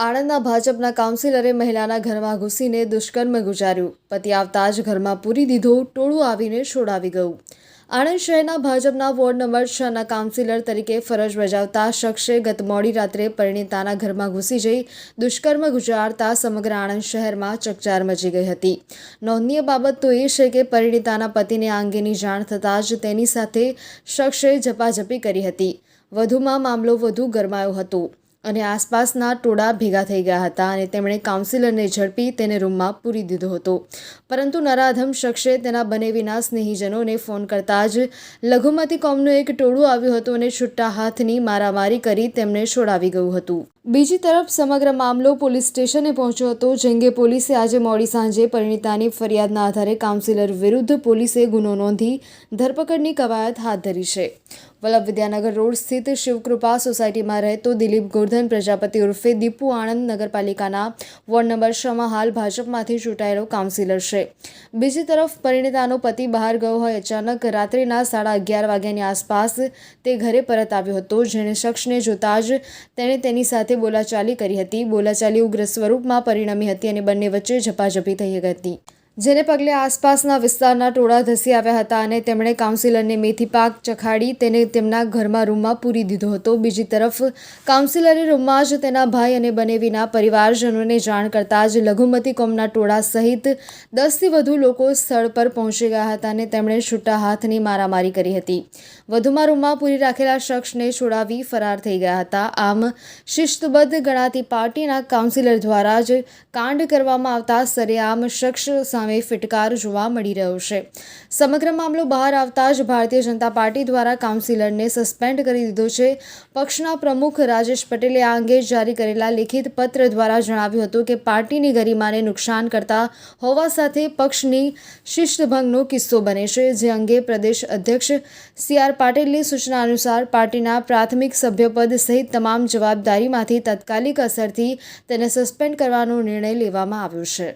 આણંદના ભાજપના કાઉન્સિલરે મહિલાના ઘરમાં ઘૂસીને દુષ્કર્મ ગુજાર્યું. પતિ આવતા જ ઘરમાં પૂરી દીધો ટોળું આવીને છોડાવી ગયું. આણંદ શહેરના ભાજપના વોર્ડ નંબર છના કાઉન્સિલર તરીકે ફરજ બજાવતા શખ્સે ગત મોડી રાત્રે પરિણીતાના ઘરમાં ઘૂસી જઈ દુષ્કર્મ ગુજારતા સમગ્ર આણંદ શહેરમાં ચકચાર મચી ગઈ હતી. નોંધનીય બાબત તો એ છે કે પરિણીતાના પતિને આ અંગેની જાણ થતાં જ તેની સાથે શખ્સે ઝપાઝપી કરી હતી. વધુમાં મામલો વધુ ગરમાયો હતો. અને આસપાસના ટોળા ભેગા થઈ ગયા હતા અને તેમણે કાઉન્સિલરને ઝડપી તેને રૂમમાં પૂરી દીધો હતો. પરંતુ નરાધમ શખ્સે તેના બનેવીના સ્નેહીજનોને ફોન કરતા જ લઘુમતી કોમનું એક ટોળું આવ્યું હતું અને છૂટા હાથની મારામારી કરી તેમને છોડાવી ગયું હતું. બીજી તરફ સમગ્ર મામલો પોલીસ સ્ટેશને પહોંચ્યો હતો, જેંગે પોલીસે આજે મોડી સાંજે પરિણીતાની ફરિયાદના આધારે કાઉન્સિલર વિરુદ્ધ પોલીસે ગુનો નોંધી ધરપકડની કવાયત હાથ ધરી છે. વલ્લભ વિદ્યાનગર રોડ સ્થિત શિવકૃપા સોસાયટીમાં રહેતો દિલીપ ગોરધન પ્રજાપતિ ઉર્ફે દીપુ આણંદ નગરપાલિકાના વોર્ડ નંબર છમાં હાલ ભાજપમાંથી ચૂંટાયેલો કાઉન્સિલર છે. બીજી તરફ પરિણીતાનો પતિ બહાર ગયો હોય અચાનક રાત્રિના સાડા અગિયાર વાગ્યાની આસપાસ તે ઘરે પરત આવ્યો હતો, જેણે શખ્સને જોતા જ તેણે તેની સાથે બોલાચાલી કરી હતી. બોલાચાલી ઉગ્ર સ્વરૂપમાં પરિણમી હતી અને બંને વચ્ચે ઝપાઝપી થઈ હતી. જેને પગલે આસપાસના વિસ્તારના ટોળા ધસી આવ્યા હતા અને તેમણે કાઉન્સિલરને મેથી પાક ચખાડી તેને તેમના ઘરમાં રૂમમાં પૂરી દીધો હતો. બીજી તરફ, કાઉન્સિલરે રૂમમાં જ તેના ભાઈ અને બનેવીના પરિવારજનોને જાણ કરતાં જ લઘુમતી કોમના ટોળા સહિત દસથી વધુ લોકો સ્થળ પર પહોંચી ગયા હતા અને તેમણે છૂટા હાથની મારામારી કરી હતી. વધુમાં રૂમમાં પૂરી રાખેલા શખ્સને છોડાવી ફરાર થઈ ગયા હતા. આમ, શિસ્તબદ્ધ ગણાતી પાર્ટીના કાઉન્સિલર દ્વારા જ કાંડ કરવામાં આવતા સરેઆમ શખ્સ સામે ફિટકાર જોવા મળી રહ્યો છે. સમગ્ર મામલો બહાર આવતા જ ભારતીય જનતા પાર્ટી દ્વારા કાઉન્સિલરને સસ્પેન્ડ કરી દીધો છે. પક્ષના પ્રમુખ રાજેશ પટેલે આ અંગે જારી કરેલા લેખિત પત્ર દ્વારા જણાવ્યું હતું કે પાર્ટીની ગરિમાને નુકસાન કરતા હોવા સાથે પક્ષની શિસ્તભંગનો કિસ્સો બને છે, જે અંગે પ્રદેશ અધ્યક્ષ સી આર પાટીલની સૂચના અનુસાર પાર્ટીના પ્રાથમિક સભ્યપદ સહિત તમામ જવાબદારીમાંથી તાત્કાલિક અસરથી તેને સસ્પેન્ડ કરવાનો નિર્ણય લેવામાં આવ્યો છે.